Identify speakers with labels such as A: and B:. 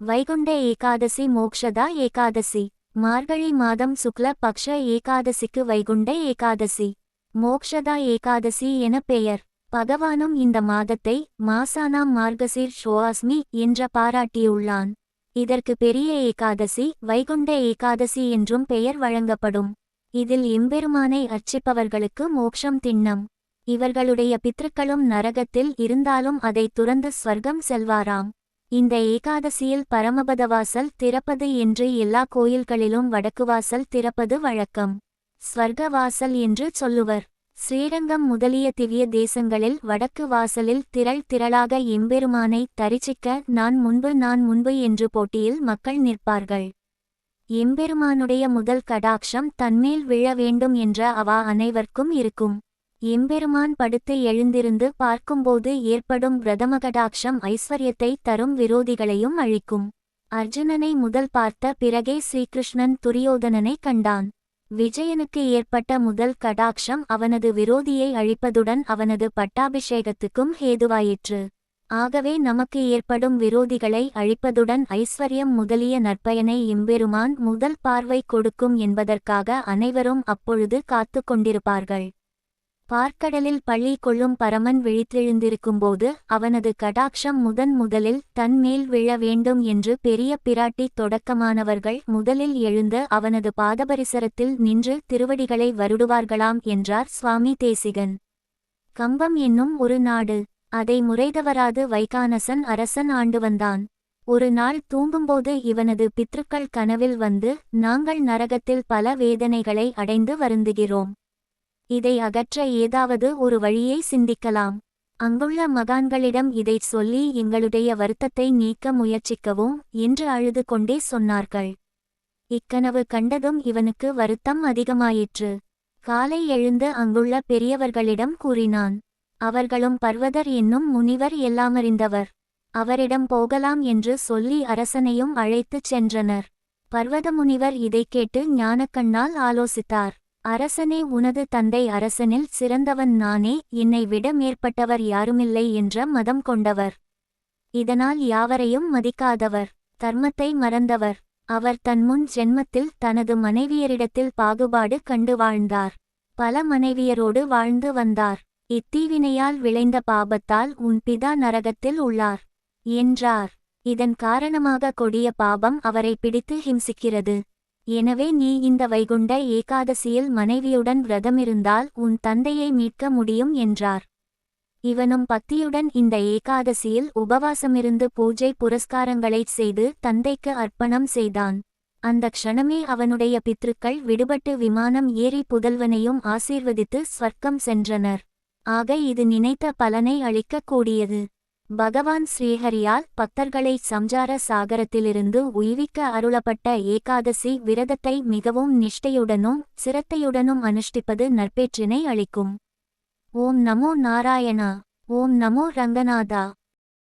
A: வைகுண்ட ஏகாதசி மோக்ஷதா ஏகாதசி. மார்கழி மாதம் சுக்ல பக்ஷ ஏகாதசிக்கு வைகுண்ட ஏகாதசி. மோக்ஷதா ஏகாதசி என பெயர். பகவானும் இந்த மாதத்தை மாசானாம் மார்கசீர் ஷோஆஸ்மி என்ற பாராட்டியுள்ளான். இதற்கு பெரிய ஏகாதசி வைகுண்ட ஏகாதசி என்றும் பெயர் வழங்கப்படும். இதில் எம்பெருமானை அர்ச்சிப்பவர்களுக்கு மோக்ஷம் திண்ணம். இவர்களுடைய பித்ருக்களும் நரகத்தில் இருந்தாலும் அதை துறந்து ஸ்வர்க்கம் செல்வாராம். இந்த ஏகாதசியில் பரமபதவாசல் திறப்பது என்று எல்லா கோயில்களிலும் வடக்குவாசல் திறப்பது வழக்கம். ஸ்வர்கவாசல் என்று சொல்லுவர். ஸ்ரீரங்கம் முதலிய திவ்ய தேசங்களில் வடக்கு வாசலில் திரள் திரளாக எம்பெருமானை தரிசிக்க நான் முன்பு நான் முன்பு என்று போட்டியில் மக்கள் நிற்பார்கள். எம்பெருமானுடைய முதல் கடாட்சம் தன்மேல் விழ வேண்டும் என்ற அவா அனைவர்க்கும் இருக்கும். எம்பெருமான் படுத்து எழுந்திருந்து பார்க்கும்போது ஏற்படும் பிரதமகடாட்சம் ஐஸ்வர்யத்தை தரும் விரோதிகளையும் அழிக்கும். அர்ஜுனனை முதல் பார்த்த பிறகே ஸ்ரீகிருஷ்ணன் துரியோதனனை கண்டான். விஜயனுக்கு ஏற்பட்ட முதல் கடாட்சம் அவனது விரோதியை அழிப்பதுடன் அவனது பட்டாபிஷேகத்துக்கும் ஹேதுவாயிற்று. ஆகவே நமக்கு ஏற்படும் விரோதிகளை அழிப்பதுடன் ஐஸ்வர்யம் முதலிய நற்பயனை எம்பெருமான் முதல் பார்வை கொடுக்கும் என்பதற்காக அனைவரும் அப்பொழுது காத்து கொண்டிருப்பார்கள். பார்க்கடலில் பள்ளி கொள்ளும் பரமன் விழித்தெழுந்திருக்கும்போது அவனது கடாட்சம் முதன் முதலில் தன் மேல் விழ வேண்டும் என்று பெரிய பிராட்டி தொடக்கமானவர்கள் முதலில் எழுந்து அவனது பாதபரிசரத்தில் நின்று திருவடிகளை வருடுவார்களாம் என்றார் சுவாமி தேசிகன். கம்பம் என்னும் ஒரு நாடு. அதை முறைதவராது வைகானசன் அரசன் ஆண்டு வந்தான். ஒரு நாள் தூங்கும்போது இவனது பித்ருக்கள் கனவில் வந்து நாங்கள் நரகத்தில் பல வேதனைகளை அடைந்து வருந்துகிறோம். இதை அகற்ற ஏதாவது ஒரு வழியை சிந்திக்கலாம். அங்குள்ள மகான்களிடம் இதைச் சொல்லி எங்களுடைய வருத்தத்தை நீக்க முயற்சிக்கவும் என்று அழுது கொண்டே சொன்னார்கள். இக்கனவு கண்டதும் இவனுக்கு வருத்தம் அதிகமாயிற்று. காலை எழுந்து அங்குள்ள பெரியவர்களிடம் கூறினான். அவர்களும் பர்வதர் என்னும் முனிவர் எல்லாமறிந்தவர். அவரிடம் போகலாம் என்று சொல்லி அரசனையும் அழைத்துச் சென்றனர். பர்வத முனிவர் இதைக் கேட்டு ஞானக்கண்ணால் ஆலோசித்தார். அரசனே உனது தந்தை அரசனில் சிறந்தவன் நானே என்னை விட மேற்பட்டவர் யாருமில்லை என்ற மதம் கொண்டவர். இதனால் யாவரையும் மதிக்காதவர். தர்மத்தை மறந்தவர். அவர் தன் முன் ஜென்மத்தில் தனது மனைவியரிடத்தில் பாகுபாடு கண்டு வாழ்ந்தார். பல மனைவியரோடு வாழ்ந்து வந்தார். இத்தீவினையால் விளைந்த பாபத்தால் உன் பிதா நரகத்தில் உள்ளார். என்றார். இதன் காரணமாக கொடிய பாபம் அவரை பிடித்து ஹிம்சிக்கிறது. எனவே நீ இந்த வைகுண்ட ஏகாதசியில் மனைவியுடன் விரதமிருந்தால் உன் தந்தையை மீட்க முடியும் என்றார். இவனும் பக்தியுடன் இந்த ஏகாதசியில் உபவாசமிருந்து பூஜை புரஸ்காரங்களைச் செய்து தந்தைக்கு அர்ப்பணம் செய்தான். அந்த க்ஷணமே அவனுடைய பித்ருக்கள் விடுபட்டு விமானம் ஏறி புதல்வனையும் ஆசீர்வதித்து ஸ்வர்க்கம் சென்றனர். ஆக இது நினைத்த பலனை அளிக்கக் கூடியது பகவான் ஸ்ரீஹரியால் பக்தர்களை சம்சார சாகரத்திலிருந்து உய்விக்க அருளப்பட்ட ஏகாதசி விரதத்தை மிகவும் நிஷ்டையுடனும் சிரத்தையுடனும் அனுஷ்டிப்பது நற்பேற்றினை அளிக்கும். ஓம் நமோ நாராயணா. ஓம் நமோ ரங்கநாதா.